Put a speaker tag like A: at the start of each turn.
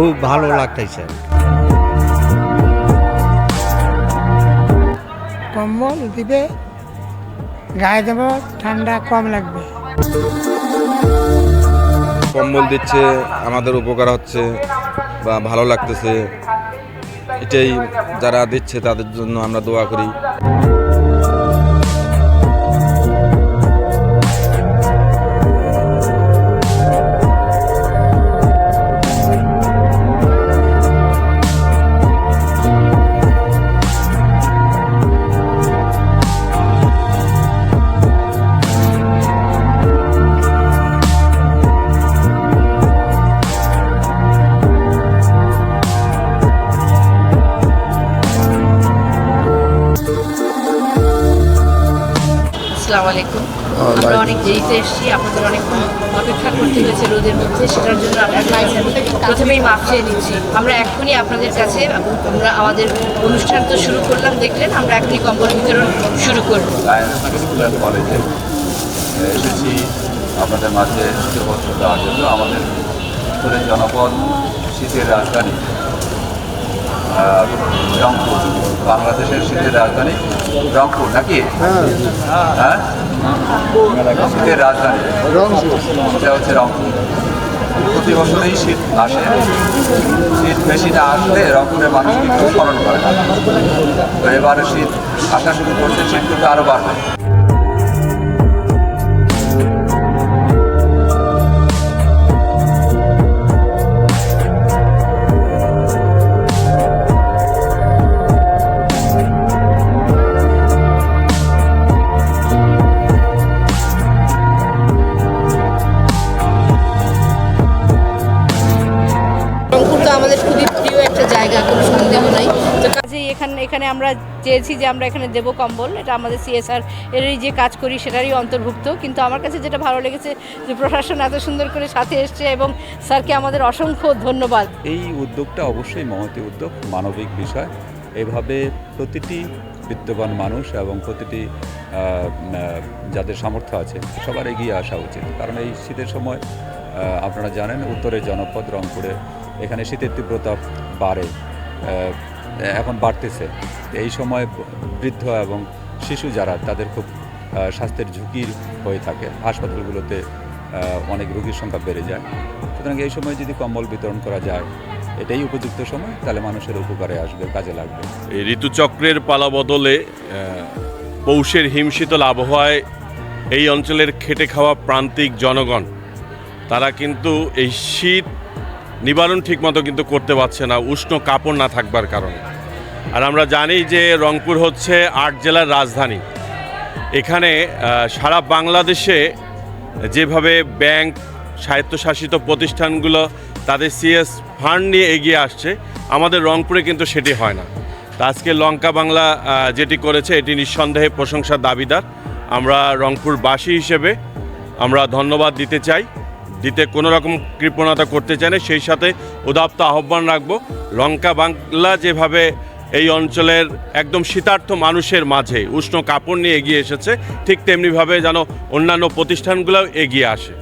A: খুব ভালো লাগতেছে।
B: কম্বল দিবে গায়ে দেবো ঠান্ডা কম লাগবে।
C: কম্বল দিচ্ছে আমাদের উপকার হচ্ছে বা ভালো লাগতেছে। এটাই যারা দিচ্ছে তাদের জন্য আমরা দোয়া করি।
D: আসসালামু আলাইকুম। আমরা অনেক দেরিতে এসেছি আপনাদের অনেকক্ষণ অপেক্ষা করতে হয়েছে রোদের মধ্যে সেটার জন্য আপনাকে আমি প্রথমেই মাপ চেয়ে নিচ্ছি। আমরা এখনই আপনাদের কাছে আমরা আমাদের অনুষ্ঠান তো শুরু করলাম দেখলেন আমরা এখনই কম্বল বিতরণ শুরু করব।
E: কলেজে এসেছি। আপনাদের মাঝে দেওয়ার জন্য আমাদের জনপদ শীতের রাজধানী। রংপুর বাংলাদেশের শীতের রাজধানী রংপুর নাকি? হ্যাঁ। শীতের রাজধানী। সেটা হচ্ছে রংপুর। প্রতি বছরই শীত আসে। শীত বেশি না আসলে রংপুরের মানুষ কিন্তু স্মরণ করে না। তো এবারে শীত আসা শুরু করছে শীত কিন্তু আরও বাড়বে।
F: এখানে আমরা চেয়েছি যে আমরা এখানে দেবো কম্বল। এটা আমাদের সিএসআর এরই যে কাজ করি, সেটারই অন্তর্ভুক্ত। কিন্তু আমার কাছে যেটা ভালো লেগেছে যে প্রশাসন এত সুন্দর করে সাথে এসছে এবং স্যারকে আমাদের অসংখ্য ধন্যবাদ।
G: এই উদ্যোগটা অবশ্যই মহতি উদ্যোগ, মানবিক বিষয়। এভাবে প্রতিটি বিত্তবান মানুষ এবং প্রতিটি যাদের সামর্থ্য আছে, সবার এগিয়ে আসা উচিত। কারণ এই শীতের সময় আপনারা জানেন, উত্তরের জনপদ রংপুরে, এখানে শীতের তীব্রতা বাড়ে। এখন বাড়তেছে। এই সময় বৃদ্ধ এবং শিশু যারা, তাদের খুব স্বাস্থ্যের ঝুঁকির হয়ে থাকে। হাসপাতালগুলোতে অনেক রোগীর সংখ্যা বেড়ে যায়। সুতরাং এই সময় যদি কম্বল বিতরণ করা যায়, এটাই উপযুক্ত সময়, তাহলে মানুষের উপকারে আসবে, কাজে লাগবে।
H: এই ঋতুচক্রের পালা বদলে পৌষের হিমশীতল আবহাওয়ায় এই অঞ্চলের খেটে খাওয়া প্রান্তিক জনগণ, তারা কিন্তু এই শীত নিবারণ ঠিকমতো কিন্তু করতে পারছে না। উষ্ণ কাপড় না থাকবার কারণে। আর আমরা জানি যে রংপুর হচ্ছে আট জেলার রাজধানী। এখানে সারা বাংলাদেশে যেভাবে ব্যাংক, স্বায়ত্তশাসিত প্রতিষ্ঠানগুলো তাদের সিএস ফান্ড নিয়ে এগিয়ে আসছে, আমাদের রংপুরে কিন্তু সেটি হয় না। তা আজকে লঙ্কা বাংলা যেটি করেছে, এটি নিঃসন্দেহে প্রশংসার দাবিদার। আমরা রংপুরবাসী হিসেবে আমরা ধন্যবাদ দিতে চাই। দিতে কোনো রকম কৃপণতা করতে চাই না, সেই সাথে উদাপ্ত আহ্বান রাখব। লঙ্কা বাংলা যেভাবে এই অঞ্চলের একদম শীতার্থ মানুষের মাঝে উষ্ণ কাপড় নিয়ে এগিয়ে এসেছে, ঠিক তেমনিভাবে যেন অন্যান্য প্রতিষ্ঠানগুলোও এগিয়ে আসে।